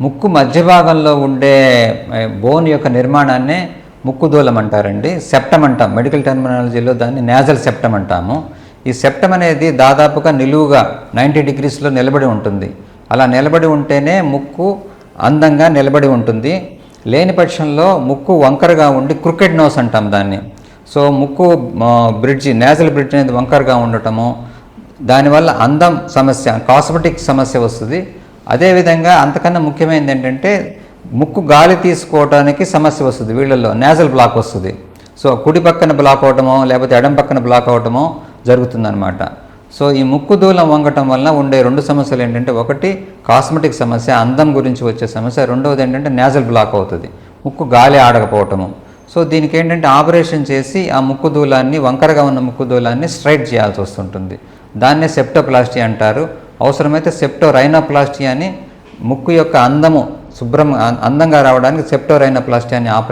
ముక్కు మధ్య భాగంలో ఉండే బోన్ యొక్క నిర్మాణాన్నే ముక్కు దూలం అంటారండి. సెప్టమ్ అంటాం. మెడికల్ టెర్మినాలజీలో దాన్ని నేజల్ సెప్టమ్ అంటాము. ఈ సెప్టమ్ అనేది దాదాపుగా నిలువుగా నైంటీ డిగ్రీస్లో నిలబడి ఉంటుంది. అలా నిలబడి ఉంటేనే ముక్కు అందంగా నిలబడి ఉంటుంది. లేని పక్షంలో ముక్కు వంకరగా ఉండి క్రికెట్ నోస్ అంటాం దాన్ని. సో ముక్కు బ్రిడ్జి నేజల్ బ్రిడ్జ్ అనేది వంకరగా ఉండటము దానివల్ల అందం సమస్య కాస్మెటిక్ సమస్య వస్తుంది. అదేవిధంగా అంతకన్నా ముఖ్యమైనది ఏంటంటే ముక్కు గాలి తీసుకోవడానికి సమస్య వస్తుంది వీళ్ళల్లో నేజల్ బ్లాక్ వస్తుంది. సో కుడి పక్కన బ్లాక్ అవటమో లేకపోతే ఎడం పక్కన బ్లాక్ అవటమో జరుగుతుందన్నమాట. సో ఈ ముక్కు దూలం వంగటం వలన ఉండే రెండు సమస్యలు ఏంటంటే ఒకటి కాస్మెటిక్ సమస్య అందం గురించి వచ్చే సమస్య రెండవది ఏంటంటే నేజల్ బ్లాక్ అవుతుంది ముక్కు గాలి ఆడకపోవటము. సో దీనికి ఏంటంటే ఆపరేషన్ చేసి ఆ ముక్కు దూలాన్ని వంకరగా ఉన్న ముక్కు దూలాన్ని స్ట్రైట్ చేయాల్సి వస్తుంటుంది. దాన్నే సెప్టోప్లాస్టీ అంటారు. అవసరమైతే సెప్టో రైనోప్లాస్టీ అని ముక్కు యొక్క అందము శుభ్రం అందంగా రావడానికి సెప్టో రైనోప్లాస్టీ అని ఆపరేషన్